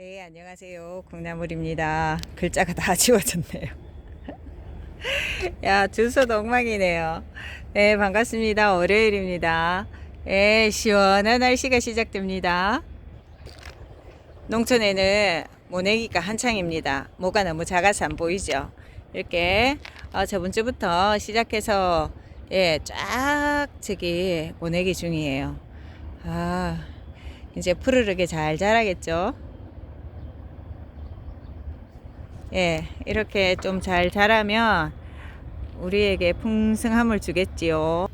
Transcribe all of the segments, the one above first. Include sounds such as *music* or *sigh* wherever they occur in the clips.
네, 안녕하세요. 콩나물입니다. 글자가 다 지워졌네요. *laughs* 야, 주소도 엉망이네요. 네, 반갑습니다. 월요일입니다. 네, 시원한 날씨가 시작됩니다. 농촌에는 모내기가 한창입니다. 뭐가 너무 작아서 안 보이죠? 이렇게 어, 저번 주부터 시작해서 예, 쫙 저기 모내기 중이에요. 아, 이제 푸르르게 잘 자라겠죠? 예, 이렇게 좀 잘 자라면 우리에게 풍성함을 주겠지요.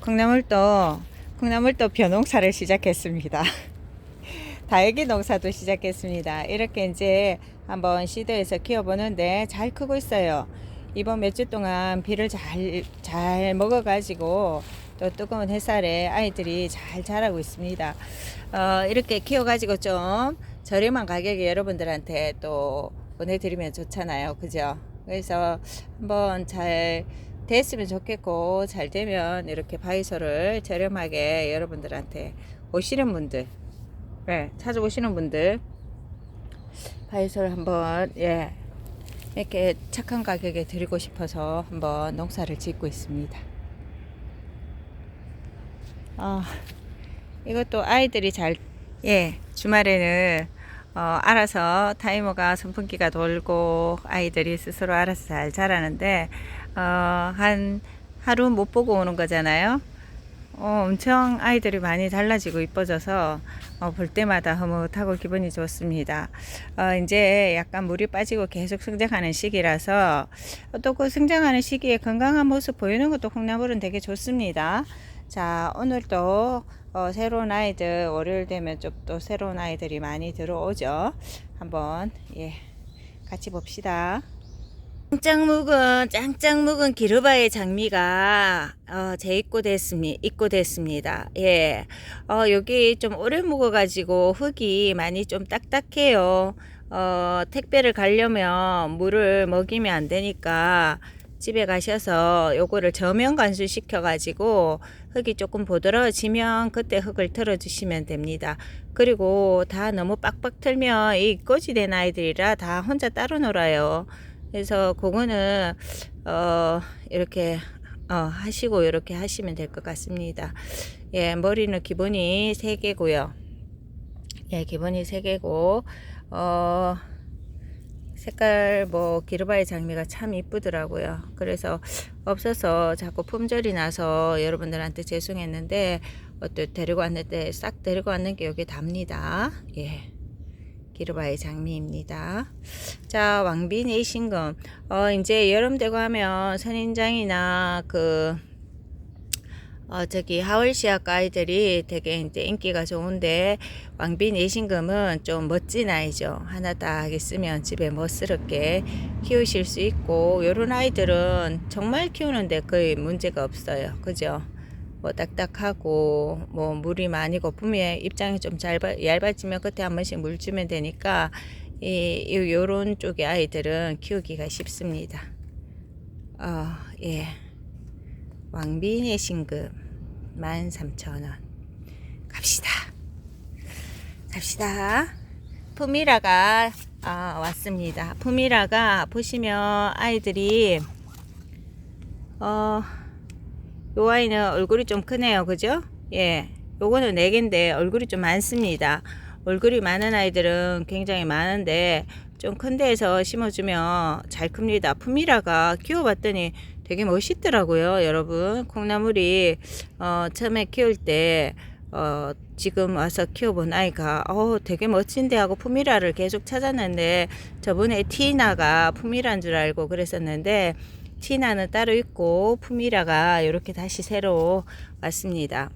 콩나물도, 콩나물도 벼농사를 시작했습니다. *laughs* 다육이 농사도 시작했습니다. 이렇게 이제 한번 시도해서 키워보는데 잘 크고 있어요. 이번 몇 주 동안 비를 잘, 잘 먹어가지고 또 뜨거운 햇살에 아이들이 잘 자라고 있습니다. 어, 이렇게 키워가지고 좀 저렴한 가격에 여러분들한테 또 보내드리면 좋잖아요. 그죠? 그래서 한번 잘 됐으면 좋겠고 잘 되면 이렇게 바이소를 저렴하게 여러분들한테 오시는 분들 네, 찾아오시는 분들 바이소를 한번 예 이렇게 착한 가격에 드리고 싶어서 한번 농사를 짓고 있습니다. 아 이것도 아이들이 잘 예 주말에는 어, 알아서 타이머가 선풍기가 돌고 아이들이 스스로 알아서 잘 자라는데 어, 한 하루 못 보고 오는 거잖아요. 어, 엄청 아이들이 많이 달라지고 이뻐져서 어, 볼 때마다 흐뭇하고 기분이 좋습니다. 어, 이제 약간 물이 빠지고 계속 성장하는 시기라서 또 그 성장하는 시기에 건강한 모습 보이는 것도 콩나물은 되게 좋습니다. 자, 오늘도 어, 새로운 아이들 월요일 되면 좀 또 새로운 아이들이 많이 들어오죠. 한번 예 같이 봅시다. 짱짱 묵은 짱짱 묵은 기르바의 장미가 어, 재입고됐습니다. 입고됐습니다. 예, 어, 여기 좀 오래 묵어가지고 흙이 많이 좀 딱딱해요. 어, 택배를 가려면 물을 먹이면 안 되니까 집에 가셔서 요거를 저면 간수 시켜 가지고 흙이 조금 부드러워지면 그때 흙을 틀어 주시면 됩니다. 그리고 다 너무 빡빡 틀면 이 꼬지된 아이들이라 다 혼자 따로 놀아요. 그래서 그거는 어 이렇게 어 하시고 이렇게 하시면 될 것 같습니다. 예, 머리는 기본이 세 개고요. 예, 기본이 세 개고 어 색깔 뭐 기르바의 장미가 참 이쁘더라고요. 그래서 없어서 자꾸 품절이 나서 여러분들한테 죄송했는데 어또 데리고 왔는데 싹 데리고 왔는 게 여기 답니다. 예. 기르바의 장미입니다. 자, 왕비 네이신금. 어, 이제 여름 되고 하면 선인장이나 그, 어, 저기 하월시학 아이들이 되게 이제 인기가 좋은데 왕비 내신금은 좀 멋진 아이죠. 하나 딱 있으면 집에 멋스럽게 키우실 수 있고 요런 아이들은 정말 키우는데 거의 문제가 없어요. 그죠? 뭐 딱딱하고 뭐 물이 많이 거품에 입장이 좀 짧아, 얇아지면 그때 한 번씩 물 주면 되니까 이, 이 요런 쪽의 아이들은 키우기가 쉽습니다. 어, 예. 왕비의 신급 13,000원. 갑시다. 갑시다. 푸미라가 아, 왔습니다. 푸미라가 보시면 아이들이 어, 요 아이는 얼굴이 좀 크네요. 그죠? 예. 요거는 4개인데 얼굴이 좀 많습니다. 얼굴이 많은 아이들은 굉장히 많은데 좀 큰 데에서 심어주면 잘 큽니다. 푸미라가 키워봤더니 되게 멋있더라고요. 여러분. 콩나물이 어, 처음에 키울 때 어, 지금 와서 키워본 아이가 어, 되게 멋진데 하고 푸미라를 계속 찾았는데 저번에 티나가 푸미라인 줄 알고 그랬었는데 티나는 따로 있고 푸미라가 이렇게 다시 새로 왔습니다.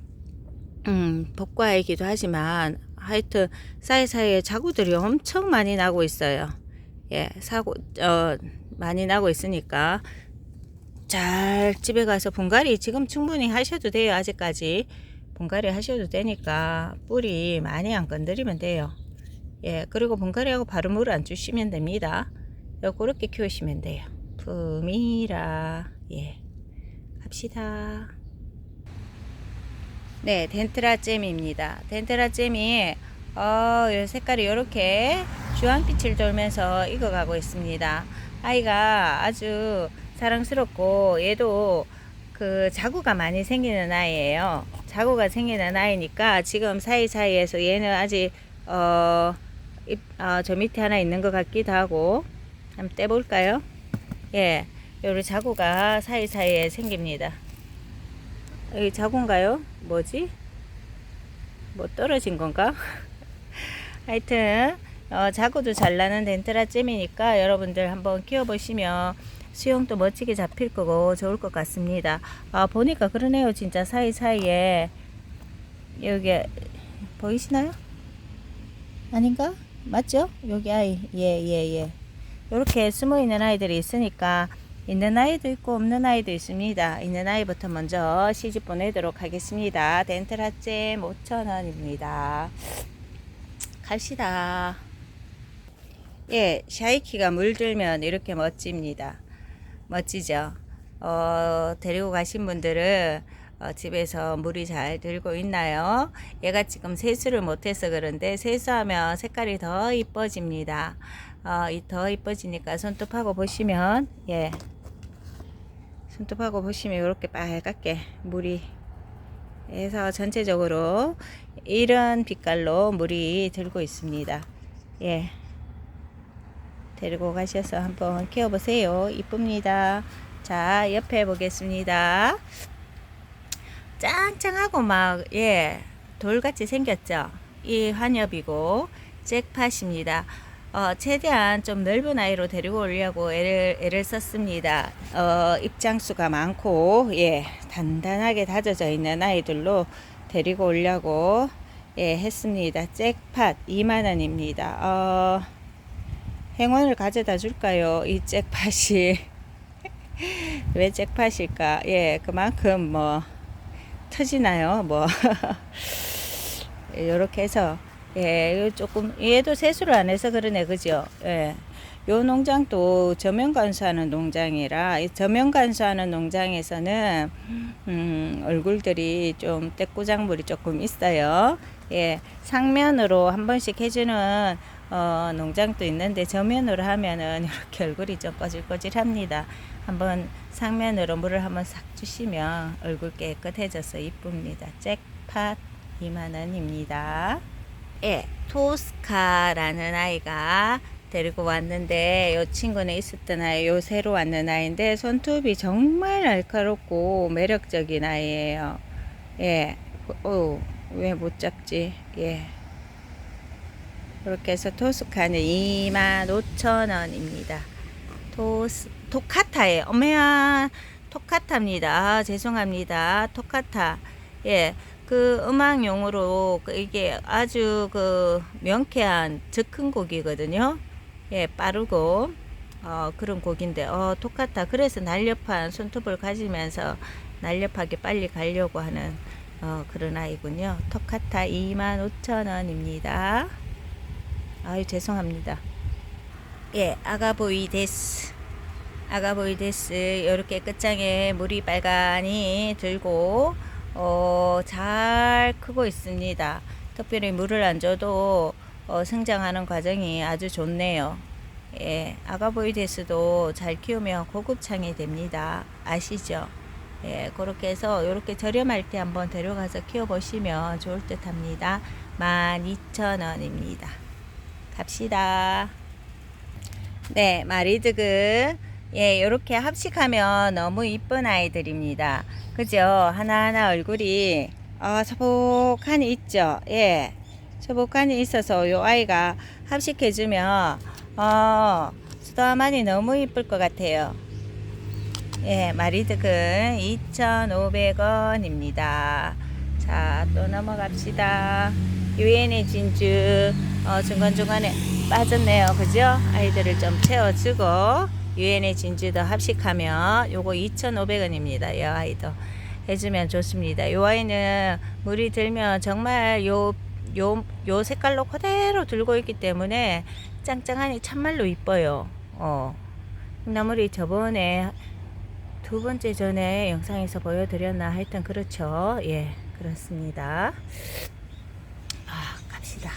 음, 복과이기도 하지만 하여튼 사이사이에 자구들이 엄청 많이 나고 있어요. 예, 사고 어 많이 나고 있으니까 잘 집에 가서 분갈이 지금 충분히 하셔도 돼요. 아직까지 분갈이 하셔도 되니까 뿌리 많이 안 건드리면 돼요. 예, 그리고 분갈이하고 바로 물을 안 주시면 됩니다. 그렇게 키우시면 돼요. 푸미라 예 갑시다 네 덴트라 잼입니다 덴트라 잼이 어 색깔이 이렇게 주황빛을 돌면서 익어가고 있습니다. 아이가 아주 사랑스럽고 얘도 그 자구가 많이 생기는 아이예요. 자구가 생기는 아이니까 지금 사이사이에서 얘는 아직 어, 잎, 어, 저 밑에 하나 있는 것 같기도 하고 한번 떼볼까요? 예, 요리 자구가 사이사이에 생깁니다. 여기 자구인가요? 뭐지? 뭐 떨어진 건가? *laughs* 하여튼 어, 자구도 잘 나는 덴트라잼이니까 여러분들 한번 키워보시면 수영도 멋지게 잡힐 거고 좋을 것 같습니다. 아 보니까 그러네요. 진짜 사이사이에 여기 보이시나요? 아닌가? 맞죠? 여기 아이 예예 예. 이렇게 숨어 있는 아이들이 있으니까 있는 아이도 있고 없는 아이도 있습니다. 있는 아이부터 먼저 시집 보내도록 하겠습니다. 덴트라잼 5,000원입니다. 갑시다. 예, 샤이키가 물들면 이렇게 멋집니다. 멋지죠? 어, 데리고 가신 분들은 어, 집에서 물이 잘 들고 있나요? 얘가 지금 세수를 못해서 그런데 세수하면 색깔이 더 이뻐집니다. 어, 이더 이뻐지니까 손톱하고 보시면, 예. 손톱하고 보시면 이렇게 빨갛게 물이 해서 전체적으로 이런 빛깔로 물이 들고 있습니다. 예. 데리고 가셔서 한번 키워보세요. 이쁩니다. 자, 옆에 보겠습니다. 짱짱하고 막, 예, 돌같이 생겼죠? 이 환엽이고, 잭팟입니다. 어, 최대한 좀 넓은 아이로 데리고 오려고 애를, 애를 썼습니다. 어, 입장수가 많고, 예, 단단하게 다져져 있는 아이들로 데리고 오려고, 예, 했습니다. 잭팟 2만원입니다. 어, 행운을 가져다 줄까요? 이 잭팟이. *laughs* 왜 잭팟일까? 예, 그만큼 뭐, 터지나요? 뭐. *laughs* 이렇게 해서, 예, 조금, 얘도 세수를 안 해서 그러네, 그죠? 예. 요 농장도 저면 간수하는 농장이라, 이 저면 간수하는 농장에서는, 음, 얼굴들이 좀 떼꾸장물이 조금 있어요. 예, 상면으로 한 번씩 해주는, 어, 농장도 있는데, 저면으로 하면은 이렇게 *laughs* 얼굴이 좀 꺼질꺼질합니다. 한번 상면으로 물을 한번 싹 주시면 얼굴 깨끗해져서 이쁩니다. 잭팟 2만원입니다. 예, 토스카라는 아이가 데리고 왔는데 요 친구는 있었던 아이 요 새로 왔는 아이인데 손톱이 정말 날카롭고 매력적인 아이예요. 예. 오, 왜 못 잡지? 예. 이렇게 해서 토스카는 25,000원입니다. 토스 토카타예요. 어머야 토카타입니다. 아, 죄송합니다. 토카타. 예. 그 음악용으로 그 이게 아주 그 명쾌한 즉흥 곡이거든요. 예, 빠르고 어, 그런 곡인데 어, 토카타 그래서 날렵한 손톱을 가지면서 날렵하게 빨리 가려고 하는 어, 그런 아이군요. 토카타 25,000원입니다. 아유 죄송합니다. 예, 아가보이 데스. 아가보이 데스 이렇게 끝장에 물이 빨간이 들고 어, 잘 크고 있습니다. 특별히 물을 안 줘도 어, 성장하는 과정이 아주 좋네요. 예, 아가보이 데스도 잘 키우면 고급창이 됩니다. 아시죠? 예, 그렇게 해서 이렇게 저렴할 때 한번 데려가서 키워보시면 좋을 듯 합니다. 12,000원입니다. 갑시다. 네, 마리드그. 예, 이렇게 합식하면 너무 이쁜 아이들입니다. 그죠? 하나하나 얼굴이, 어, 소복하니 있죠? 예. 소복하니 있어서 요 아이가 합식해주면, 어, 수다만이 너무 이쁠 것 같아요. 예, 마리드근 2,500원입니다. 자, 또 넘어갑시다. 유엔의 진주, 어, 중간중간에 빠졌네요. 그죠? 아이들을 좀 채워주고, 유엔의 진주도 합식하면 요거 2,500원입니다. 이 아이도 해주면 좋습니다. 이 아이는 물이 들면 정말 요, 요, 요 색깔로 그대로 들고 있기 때문에 짱짱하니 참말로 이뻐요. 어. 나물이 저번에 두 번째 전에 영상에서 보여드렸나 하여튼 그렇죠. 예, 그렇습니다. 아, 갑시다.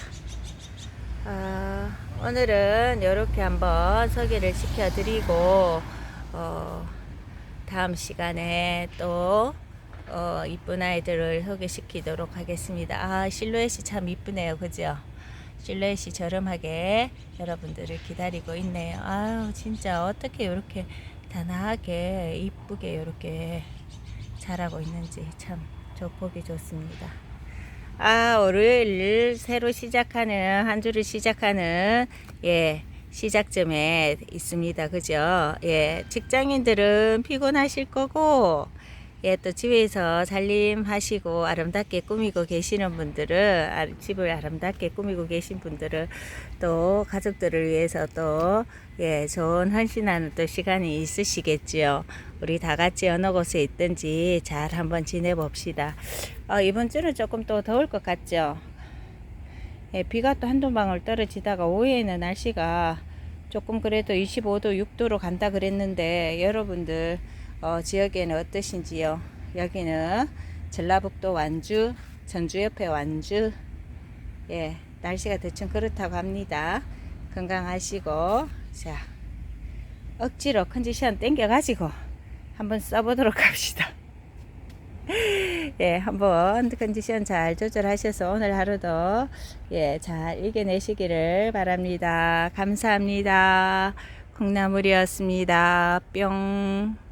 아, 오늘은 이렇게 한번 소개를 시켜드리고 어, 다음 시간에 또 어, 이쁜 아이들을 소개시키도록 하겠습니다. 아 실루엣이 참 이쁘네요, 그죠? 실루엣이 저렴하게 여러분들을 기다리고 있네요. 아유 진짜 어떻게 이렇게 단아하게 이쁘게 이렇게 자라고 있는지 참 저 보기 좋습니다. 아, 월요일 새로 시작하는, 한 주를 시작하는, 예, 시작점에 있습니다. 그죠? 예, 직장인들은 피곤하실 거고, 예, 또 집에서 살림하시고 아름답게 꾸미고 계시는 분들은, 아, 집을 아름답게 꾸미고 계신 분들은 또 가족들을 위해서 또, 예, 좋은 헌신하는 또 시간이 있으시겠지요. 우리 다 같이 어느 곳에 있든지 잘 한번 지내봅시다. 어, 이번 주는 조금 또 더울 것 같죠? 예, 비가 또 한두 방울 떨어지다가 오후에는 날씨가 조금 그래도 25도, 6도로 간다 그랬는데 여러분들 어, 지역에는 어떠신지요? 여기는 전라북도 완주, 전주 옆에 완주, 예, 날씨가 대충 그렇다고 합니다. 건강하시고, 자, 억지로 컨디션 땡겨가지고 한번 써보도록 *laughs* 합시다. 예, 한번 컨디션 잘 조절하셔서 오늘 하루도 예, 잘 이겨내시기를 바랍니다. 감사합니다. 콩나물이었습니다. 뿅.